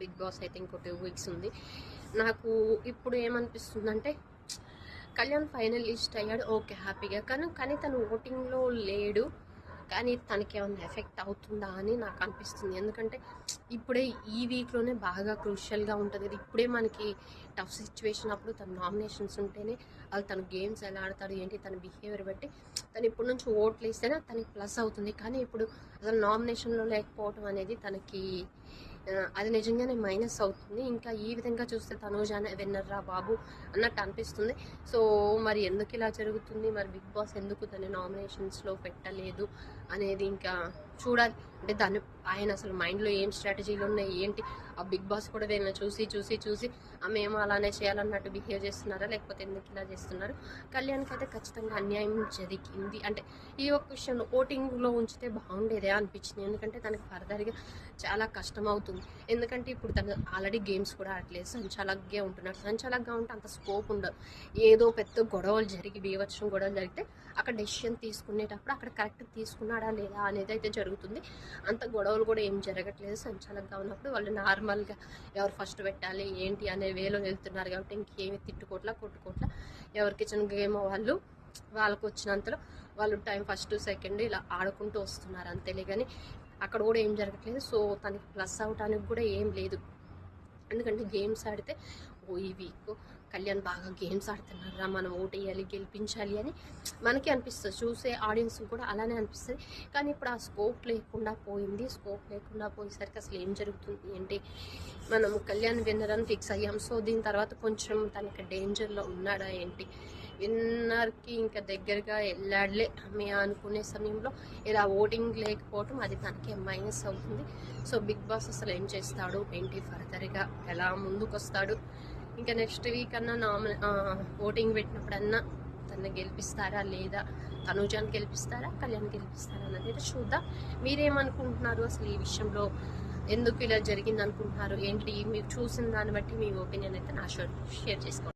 Big boss అయితే ఇంకో two weeks ఉంది. నాకు ఇప్పుడు ఏమనిపిస్తుందంటే కళ్యాణ్ ఫైనలిస్ట్ అయ్యాడు ఓకే హ్యాపీగా. కానీ కానీ తను ఓటింగ్లో లేడు. కానీ తనకి ఏమైనా ఎఫెక్ట్ అవుతుందా అని నాకు అనిపిస్తుంది. ఎందుకంటే ఇప్పుడే ఈ వీక్లోనే బాగా క్రూషియల్గా ఉంటుంది ఇప్పుడే మనకి టఫ్ సిచ్యువేషన్ అప్పుడు తన నామినేషన్స్ ఉంటేనే అది తను గేమ్స్ ఎలా ఆడతాడు ఏంటి తన బిహేవియర్ బట్టి తను ఇప్పటి నుంచి ఓట్లు వేస్తేనే తనకి ప్లస్ అవుతుంది. కానీ ఇప్పుడు అసలు నామినేషన్లో లేకపోవడం అనేది తనకి అది నిజంగానే మైనస్ అవుతుంది. ఇంకా ఈ విధంగా చూస్తే తనూజానే విన్నర్ విన్నర్రా బాబు అన్నట్టు అనిపిస్తుంది. సో మరి ఎందుకు ఇలా జరుగుతుంది? మరి బిగ్ బాస్ ఎందుకు తన నామినేషన్స్లో పెట్టలేదు? అనేది ఇంకా చూడాలి. అంటే దాన్ని ఆయన అసలు మైండ్లో ఏం స్ట్రాటజీలు ఉన్నాయి ఏంటి? ఆ బిగ్ బాస్ కూడా వీళ్ళని చూసి చూసి చూసి ఆ మేము అలానే చేయాలన్నట్టు బిహేవ్ చేస్తున్నారా? లేకపోతే ఎందుకు ఇలా చేస్తున్నారు? కళ్యాణ్కి అయితే ఖచ్చితంగా అన్యాయం జరిగింది. అంటే ఈ ఒక విషయంలో ఓటింగ్లో ఉంచితే బాగుండేదే అనిపించింది. ఎందుకంటే తనకి ఫర్దర్గా చాలా కష్టం అవుతుంది ఎందుకంటే ఇప్పుడు తను ఆల్రెడీ గేమ్స్ కూడా ఆడలేదు సంచాలక్గా ఉంటున్నాడు. సంచాలక్గా ఉంటే అంత స్కోప్ ఉండదు. ఏదో పెద్ద గొడవలు జరిగి బీవచ్చం గొడవలు జరిగితే అక్కడ డెసిషన్ తీసుకునేటప్పుడు అక్కడ కరెక్ట్ తీసుకున్నాడా లేదా అనేది అయితే జరుగుతుంది. జరుగుతుంది. అంత గొడవలు కూడా ఏం జరగట్లేదు. సంచాలకంగా ఉన్నప్పుడు వాళ్ళు నార్మల్గా ఎవరు ఫస్ట్ పెట్టాలి ఏంటి అనే వేలో వెళ్తున్నారు కాబట్టి ఇంకేమి తిట్టుకోట్లా కొట్టుకోట్లా. ఎవరి కిచెన్ గేమ్ వాళ్ళు వాళ్ళకు వచ్చినంతలో వాళ్ళు టైం ఫస్ట్ సెకండ్ ఇలా ఆడుకుంటూ వస్తున్నారు అంతేలే కానీ అక్కడ కూడా ఏం జరగట్లేదు. సో తనకి ప్లస్ అవటానికి కూడా ఏం లేదు. ఎందుకంటే గేమ్స్ ఆడితే ఈ వీక్ కళ్యాణ్ బాగా గేమ్స్ ఆడుతున్నారా మనం ఓటేయాలి వేయాలి గెలిపించాలి అని మనకి అనిపిస్తుంది. చూసే ఆడియన్స్ కూడా అలానే అనిపిస్తుంది. కానీ ఇప్పుడు ఆ స్కోప్ లేకుండా పోయింది. స్కోప్ లేకుండా పోయేసరికి అసలు ఏం జరుగుతుంది? ఏంటి? మనం కళ్యాణ్ విన్నర్ అని ఫిక్స్ అయ్యాం. సో దీని తర్వాత కొంచెం తనకి డేంజర్లో ఉన్నాడా ఏంటి? విన్నర్కి ఇంకా దగ్గరగా వెళ్ళాడులే ఆమె అనుకునే సమయంలో ఇలా ఓటింగ్ లేకపోవటం అది తనకే మైనస్ అవుతుంది. సో బిగ్ బాస్ అసలు ఏం చేస్తాడు? ఏంటి? ఫర్దర్గా ఎలా ముందుకు వస్తాడు ఇంకా నెక్స్ట్ వీక్ అన్నా నామిన ఓటింగ్ పెట్టినప్పుడన్నా తను గెలిపిస్తారా లేదా? తనుజాన్ని గెలిపిస్తారా? కళ్యాణ్ గెలిపిస్తారా అన్నది అయితే చూద్దాం. మీరేమనుకుంటున్నారు అసలు ఈ విషయంలో? ఎందుకు ఇలా జరిగింది అనుకుంటున్నారు ఏంటి? మీరు చూసిన దాన్ని బట్టి మీ ఒపీనియన్ అయితే నా షేర్ షేర్ చేసుకోండి.